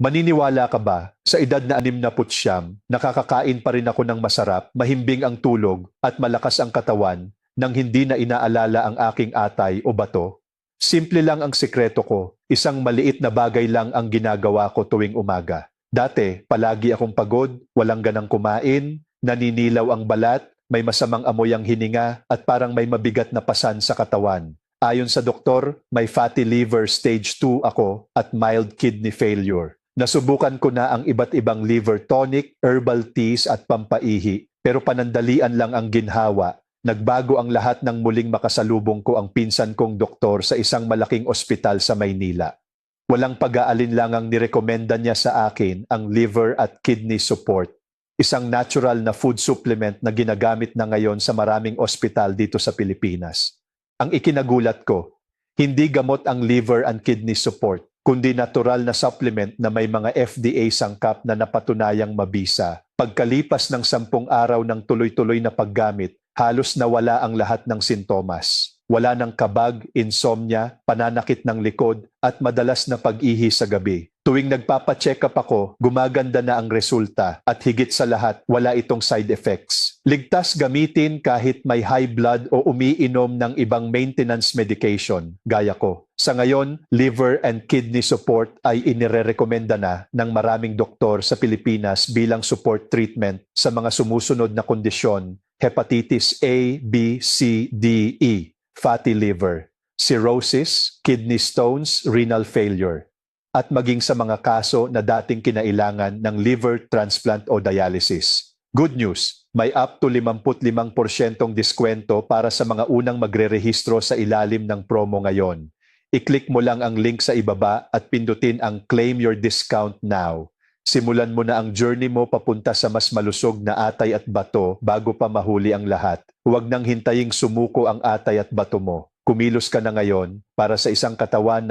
Maniniwala ka ba, sa edad na anim na putsyam, nakakakain pa rin ako ng masarap, mahimbing ang tulog, at malakas ang katawan, nang hindi na inaalala ang aking atay o bato? Simple lang ang sikreto ko, isang maliit na bagay lang ang ginagawa ko tuwing umaga. Dati, palagi akong pagod, walang ganang kumain, naninilaw ang balat, may masamang amoy ang hininga, at parang may mabigat na pasan sa katawan. Ayon sa doktor, may fatty liver stage 2 ako at mild kidney failure. Nasubukan ko na ang iba't ibang liver tonic, herbal teas at pampaihi, pero panandalian lang ang ginhawa. Nagbago ang lahat ng muling makasalubong ko ang pinsan kong doktor sa isang malaking ospital sa Maynila. Walang pag-aalinlangang nirekomenda niya sa akin ang liver at kidney support. Isang natural na food supplement na ginagamit na ngayon sa maraming ospital dito sa Pilipinas. Ang ikinagulat ko, hindi gamot ang liver and kidney support, kundi natural na supplement na may mga FDA sangkap na napatunayang mabisa. Pagkalipas ng sampung araw ng tuloy-tuloy na paggamit, halos nawala ang lahat ng sintomas. Wala ng kabag, insomnia, pananakit ng likod, at madalas na pag-ihi sa gabi. Tuwing nagpapacheck up ako, gumaganda na ang resulta at higit sa lahat, wala itong side effects. Ligtas gamitin kahit may high blood o umiinom ng ibang maintenance medication, gaya ko. Sa ngayon, liver and kidney support ay inirerekomenda na ng maraming doktor sa Pilipinas bilang support treatment sa mga sumusunod na kondisyon, hepatitis A, B, C, D, E, fatty liver, cirrhosis, kidney stones, renal failure, at maging sa mga kaso na dating kinailangan ng liver transplant o dialysis. Good news, may up to 55% diskwento para sa mga unang magre-rehistro sa ilalim ng promo ngayon. I-click mo lang ang link sa ibaba at pindutin ang Claim Your Discount Now. Simulan mo na ang journey mo papunta sa mas malusog na atay at bato bago pa mahuli ang lahat. Huwag nang hintaying sumuko ang atay at bato mo. Kumilos ka na ngayon para sa isang katawan na